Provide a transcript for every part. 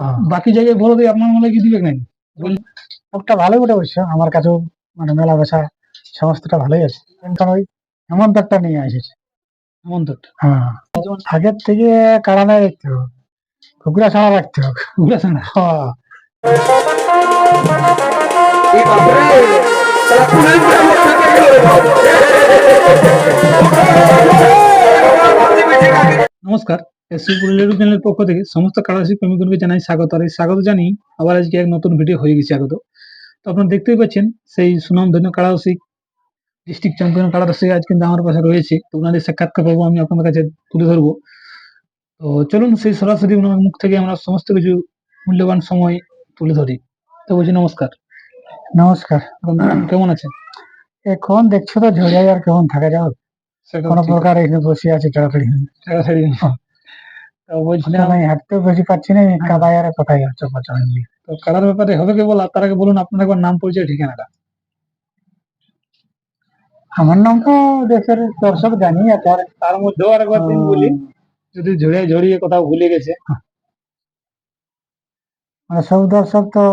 হ্যাঁ। বাকি জায়গায় বড় দিয়ে আপনার মনে কি দিবে নাই? সবটা ভালোই বটে অবশ্য আমার কাছেও মানে মেলা বেচা সমস্তটা ভালোই আছে। কিন্তু ওই হেমন্ত একটা নিয়ে এসেছে। একটা। হ্যাঁ। আগের থেকে কাড়া নাই রাখতে হবে। কুকুরা ছাড়া রাখতে হবে। বুঝেছেন না হ্যাঁ। নমস্কার। চ্যানেলের পক্ষ থেকে সমস্ত কারাসি প্রেমিকগণকে জানাই স্বাগত। আর এই স্বাগত জানি আবার আজকে এক নতুন ভিডিও হয়ে গেছে আগত তো আপনারা দেখতেই পাচ্ছেন সেই সুনাম ধন্য কারাসিক ডিস্ট্রিক্ট চ্যাম্পিয়ন কারারসিক আজ কিন্তু আমার পাশে রয়েছে। তো ওনাদের সাক্ষাৎকার পাবো আমি আপনাদের কাছে তুলে ধরবো। তো চলুন সেই সরাসরি ওনার মুখ থেকে আমরা সমস্ত কিছু মূল্যবান সময় তুলে ধরি। তো বলছি নমস্কার। নমস্কার। কেমন আছেন? এখন দেখছ তো ঝড়িয়ায় আর কেমন থাকা সেটা কোনো। প্রকার এখানে বসে আছে তাড়াতাড়ি। তাড়াতাড়ি। তো বলছিলাম আমি হাঁটতেও বেশি পাচ্ছি না এই কাদায় আর কোথায় তো কারার ব্যাপারে হবে কি বলা? তার আগে বলুন আপনার একবার নাম পরিচয় ঠিকানাটা। আমার নাম তো দেশের দর্শক জানি তার মধ্যেও আরেকবার দিন বলি। যদি ঝড়িয়ে ঝড়িয়ে কোথাও ভুলে গেছে। মানে সব দর্শক তো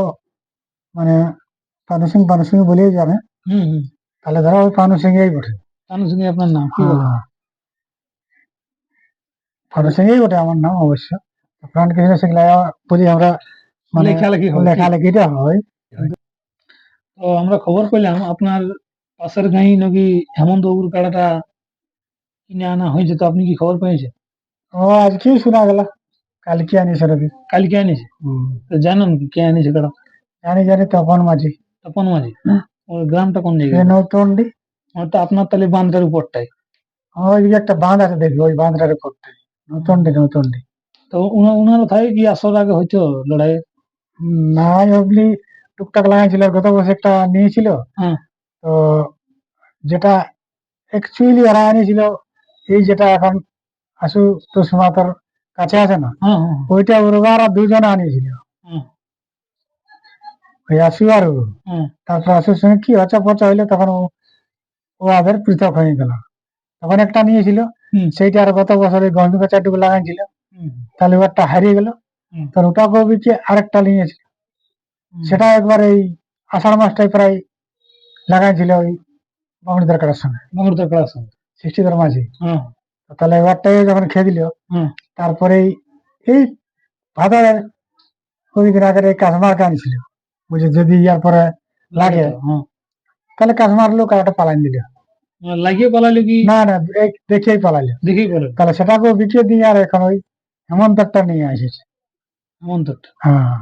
মানে পানু সিং পানু সিং বলেই জানে। হুম হুম। তাহলে ধরো ওই পানু সিং এই বটে তানু শুনি আপনার নাম কি বলেন হ্যাঁ। পানু সিং এই বটে আমার নাম অবশ্য প্রাণ কৃষ্ণ সিংলা বলি আমরা মানে লেখালেখি হয় কি? লেখালেখিটা হয় তো আমরা খবর পেলাম আপনার পাশের গাঁই নাকি হেমন্ত বাবুর কাড়াটা কিনে আনা হয়েছে তো আপনি কি খবর পেয়েছেন ও আজকেই শোনা গেল কালকে আনিস রবি কালকে আনিছে তো জানেন কি কে আনিছে কাড়া জানি জানি তপন মাঝি তপন মাঝি হুম। ওর গ্রামটা কোন এ জায়গায় নৌতন্ডি ওটা আপনার তাহলে বাঁধটার উপরটাই ওইদিকে একটা বাঁধ আছে দেখবি ওই বাঁধটার উপরটা নৌতন্ডি নৌতন্ডি তো কি আসর আগে হয়তো লড়াই না টুকটাক লাগাইছিল গত বছর একটা নিয়েছিল হ্যাঁ। তো যেটা অ্যাকচুয়ালি এরা আনিছিল এই যেটা এখন আশু তোষ মাতার কাছে আছে না হ্যাঁ হ্যাঁ ওইটা ওরা আর দুজনে আনিয়েছিল। হ্যাঁ। ওই আশু আর তারপর আশুর সঙ্গে কি হচা পচা হইল তখন ও আদের পৃথক হয়ে গেল। তখন একটা নিয়েছিল। সেইটা আর গত বছর ওই গন্ধ চারটুকু লাগাইছিল। তাহলে ওটা হারিয়ে গেল। হুম। তো ওটাকেও বিকে আরেকটা নিয়েছিল। সেটা একবার এই আষাঢ় মাসটাই প্রায় লাগাইছিল ওই বামুনিদার কাটার সঙ্গে। মঙ্গলবার কাড়ার সঙ্গে। সৃষ্টিধর মাঝি হ্যাঁ। তো তাহলে এবারটাই যখন খেয়ে দিল। তারপরে এই- ভাদারের কয়েকদিন আগে এই কাশ্মারকে আনছিল বুঝে যদি ইয়ার পরে লাগে তাহলে কাশ্মার লোক আর একটা পালাইন দিল। লাগিয়ে পালালে কি? না না দেখেই পালাইলো দেখেই বলে তাহলে সেটাকেও বিকিয়ে দিয়ে আর এখন ওই হেমন্ত নিয়ে এসেছে। হেমন্ত হ্যাঁ।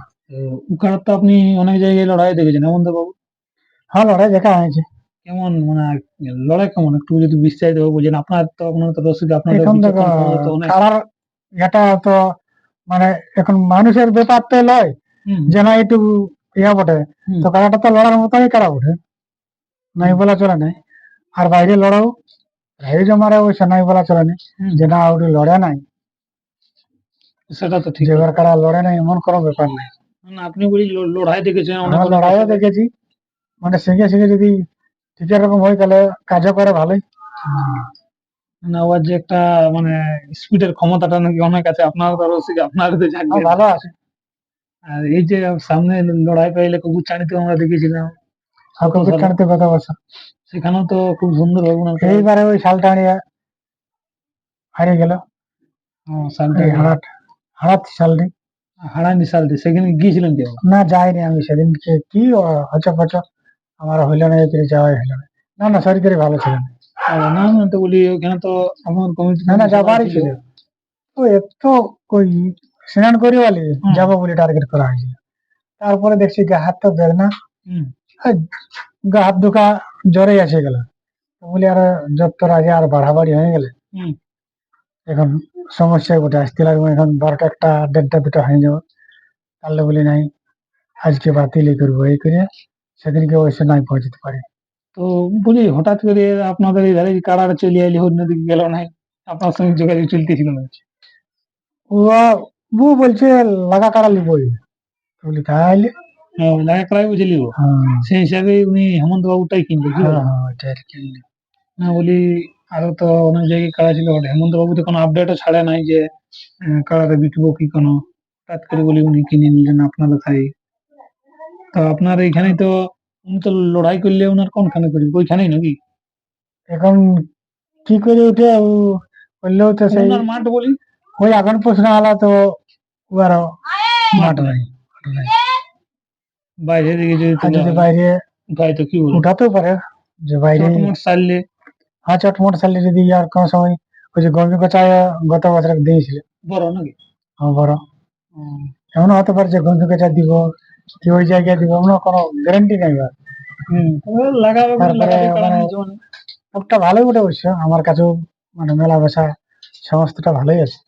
উকার তো আপনি অনেক জায়গায় লড়াই দেখেছেন হেমন্ত বাবু? হ্যাঁ লড়াই দেখা হয়েছে। কেমন মানে লড়াই কেমন? একটু যদি বিস্তারিত বলছেন আপনার তো আপনার তো রসিক আপনার এখন দেখো কালার এটা তো মানে এখন মানুষের ব্যাপার তো লয় যে না একটু ইয়া বটে। তো কারাটা তো লড়ার মতনই কারা বটে। নাই বলা চলে নাই। আর বাইরে লড়াও রাইজ মারে ওই নাই বলা চলে নাই যে না ওটি লড়ে নাই। সেটা তো ঠিক। এবার কারা লড়ে নাই এমন কোনো ব্যাপার নাই। আপনি বলি লড়াই দেখেছেন অনেক লড়াইও দেখেছি। মানে সিঙ্গে সিঙ্গে যদি ঠিক রকম হয় তাহলে কাজও করে ভালোই। না ওর যে একটা মানে স্পিডের ক্ষমতাটা নাকি অনেক আছে আপনার তো রসিক আপনার তো হ্যাঁ, জানবেন ভালো আছে। আর এই যে সামনে লড়াই পাইলে কুকুর চানিতে আমরা দেখেছিলাম। ভালো। কথা বছর। সেখানেও তো খুব সুন্দর খেলা। এইবারে ওই শালটানিয়া হারিয়ে গেল। হ্যাঁ, শালটা হারাট হারাত শালটি। হাড়া মিশালটি সেখানে গিয়েছিলেন কেউ? না যাইনি আমি সেদিনকে। কি আমার হইল না যাওয়াই হইল না। না না শরীর ভালো ছিল না। না না তো বলি ওখানে তো আমার কমিটি না না যাবারই ছিল। তো এত কই স্নান করে বলি। যাব বলে টার্গেট করা হয়েছিল। তারপরে দেখছি গা হাত তো বেদনা। না গা হাত দুখা জ্বরে আসে গেল। বলি আর যত আগে আর বাড়াবাড়ি হয়ে গেলে হুম। এখন সমস্যা গোটে আসতে লাগবে এখন বারোটা একটা দেড়টা দুটা হয়ে যাবে। তাহলে বলি নাই আজকে বাতিলই করব এই করে সেদিনকে অবশ্য নাই পৌঁছতে পারি। তো বলি হঠাৎ করে আপনাদের এই ধারে কাড়াটা চলে এলি অন্যদিকে গেল নাই? আপনার সঙ্গে যোগাযোগ চলতেছিল না ও বলছে লাগা কাড়া লিবই? বলি তাহলে লাগা কাড়াই বুঝলি হ্যাঁ সেই হিসাবে উনি হেমন্ত বাবুটাই কিনবে আর না বলি আরও তো অনেক জায়গায় কাড়া ছিল। হেমন্ত বাবু তো কোনো আপডেটও ছাড়ে নাই যে কাড়াটা বিকবো কি কোনো হঠাৎ করে বলি উনি কিনে নিলেন আপনার তাই তো আপনার এইখানে তো উনি তো লড়াই করলে ওনার কোনখানে করবে ওইখানেই নাকি এখন কি করে উঠে করলেও তো সেই মাঠ বলি ওই এখন প্রশ্ন আলা তো ওর মাঠ নাই মাঠ নাই। বাইরে দিকে যদি যদি বাইরে গাই তো কি বলব উঠাতেও পারে যে বাইরে চটমট সারলে হ্যাঁ চটমট সালে যদি আর কোনো সময় ওই যে গঙ্গি কচায় গত বছর দিয়েছিল বড় নাকি? হ্যাঁ, বড়। এমন হতে পারে যে গঙ্গি কচা দিব কি ওই জায়গায় দিব এমন কোনো গ্যারান্টি নেই আর লাগাবে তারপরে মানে- ভালোই উঠে অবশ্য আমার কাছেও মানে মেলা বেচা সমস্তটা ভালোই আছে।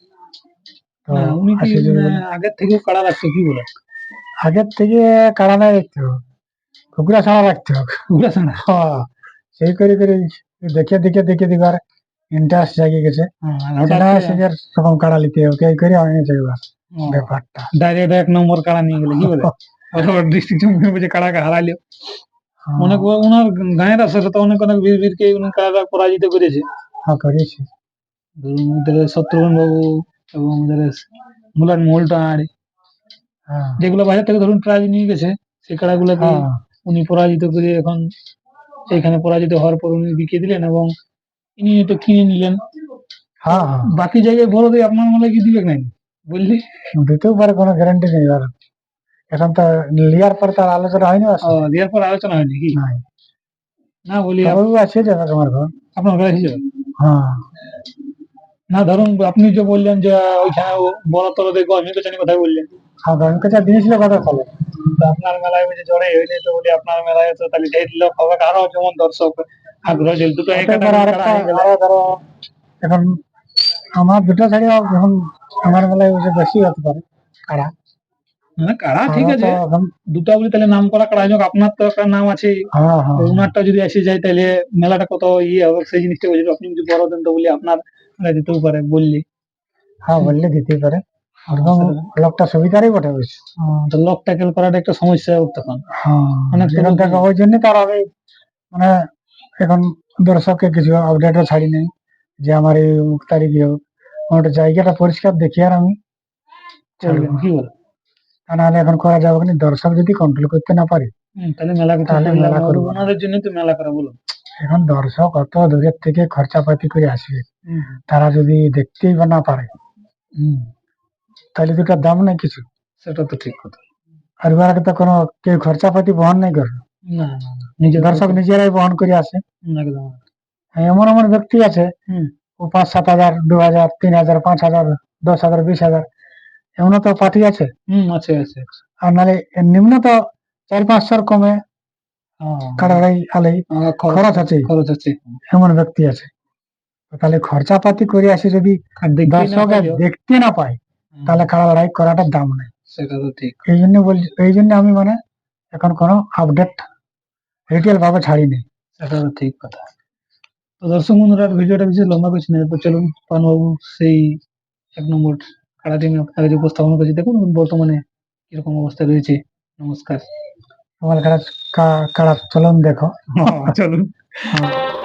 তো উনি মানে আগের থেকেও কাড়া রাখছে কি বলে? আগের থেকে কারণে রাখতে হবে। কুকুরা ছাড়া রাখতে হবে। ওগুলা ছাড়া? হ্যাঁ, সেই করে করে দেখে দেখে দেখে দিবার ইন্টারেস্ট জাগিয়ে গেছে। হঠাৎ সিজার তখন কাড়া নিতে হবে? এই করে আমি যাইবার ব্যাপারটা। ডাইরেক্ট এক নম্বর কাড়া নিয়ে গেলে কি বলে? ডিস্ট্রিক্ট চ্যাম্পিয়ন বলছে কাড়াকে হারাইলো। হ্যাঁ, অনেক ওনার গায়ের আসরে তো অনেক অনেক বীর বীরকে উনি কাড়া পরাজিত করেছে। হ্যাঁ করেছি। ধরুন ওদের শত্রুঘ্ন বাবু এবং ওদের মুলার মোলটাড় হ্যাঁ যেগুলো বাজার থেকে ধরুন প্রাইজ নিয়ে গেছে সেই কাড়াগুলোকে হ্যাঁ। উনি পরাজিত করে এখন সেইখানে পরাজিত হওয়ার পর উনি বিকিয়ে দিলেন এবং ইনি তো কিনে নিলেন। হ্যাঁ হ্যাঁ। বাকি জায়গায় বড় দিয়ে আপনার মনে হয় কি দিবে নাই বললি? দিতেও পারে কোনো গ্যারান্টি নেই আর। এখন তো লিয়ার পর তার আলোচনা হয়নি দেওয়ার পর আলোচনা হয়নি কি? না বলি আছে যে তোমার ঘর। আপনার এসেছিল হ্যাঁ। না ধরুন আপনি যে বললেন যে ওইখানে বড় আমি তো জানি কথা বললেন। হ্যাঁ আমি কাছে দিয়েছিল সালে তো আপনার মেলায় বলছে জড়ে হইলে তো বলি আপনার মেলায় তো তাহলে আরও যেমন দর্শক আগ্রহ ছিল দুটো হয়ে ধরো এখন আমার দুটো শাড়ি এখন আমার বেলায় ওই যে বেশি হতে পারে। কারা? না কাড়া ঠিক আছে। এখন দুটো বলি তাহলে নাম করা কাড়া হোক আপনার তো একটা নাম আছে হ্যাঁ হ্যাঁ ওনারটা যদি এসে যায় তাহলে মেলাটা কত ইয়ে হবে সেই জিনিসটা আপনি যদি বড় দেন তো বলি আপনার দিতেও পারে বললি। হ্যাঁ বললে দিতেই পারে। লোকটা সুবিধারই বটে অবশ্য আহ, তো লক ট্যাকেল করাটা একটা সমস্যা হোক তখন। হ্যাঁ। অনেক যেখান থেকে ওই জন্য তার আগে মানে এখন দর্শককে কিছু আপডেটও ছাড়ি নেই যে আমার এই মুখ তারিখে হোক। ওটা জায়গাটা পরিষ্কার দেখি আর আমি। কি বলে? তা নাহলে এখন করা যাবে না? দর্শক যদি কন্ট্রোল করতে না পারে তাহলে মেলা তাহলে মেলা করব। ওনাদের জন্য তো মেলা করা বলুন এখন দর্শক অত দূরের থেকে খরচাপাতি করে আসবে। তারা যদি দেখতেই বা না পারে। হুম, তাহলে দুটার দাম নাই কিছু। সেটা তো ঠিক কথা। আর এবার তো কোনো কেউ খরচাপাতি বহন নাই করে। না না না, নিজের দর্শক নিজেরাই বহন করে আসে। একদম। হ্যাঁ, এমন এমন ব্যক্তি আছে। ও পাঁচ সাত হাজার দু হাজার তিন হাজার পাঁচ হাজার দশ হাজার বিশ হাজার এমন তো পার্টি আছে। হুম আছে আছে আর নাহলে নিম্ন তো চার পাঁচশোর কমে কাটারাই আলেই খরচ খরচ আছে। খরচ আছে। এমন ব্যক্তি আছে। তাহলে খরচাপাতি করে আসে যদি দর্শক দেখতে না পায়। তাহলে কাড়া লড়াই করাটা দাম নেই। সেটা তো ঠিক। এই জন্য বলছি এই জন্য আমি মানে এখন কোনো আপডেট রিটেল ভাবে ছাড়ি নেই সেটা তো ঠিক কথা। তো দর্শক বন্ধুরা ভিডিওটা বেশি লম্বা করছি না। চলুন পানবাবু সেই এক নম্বর কাড়া টিম আপনাকে যে উপস্থাপন করছি দেখুন বর্তমানে কীরকম অবস্থা রয়েছে। নমস্কার। তোমার কাড়া কাড়া চলন দেখো। চলুন। হ্যাঁ।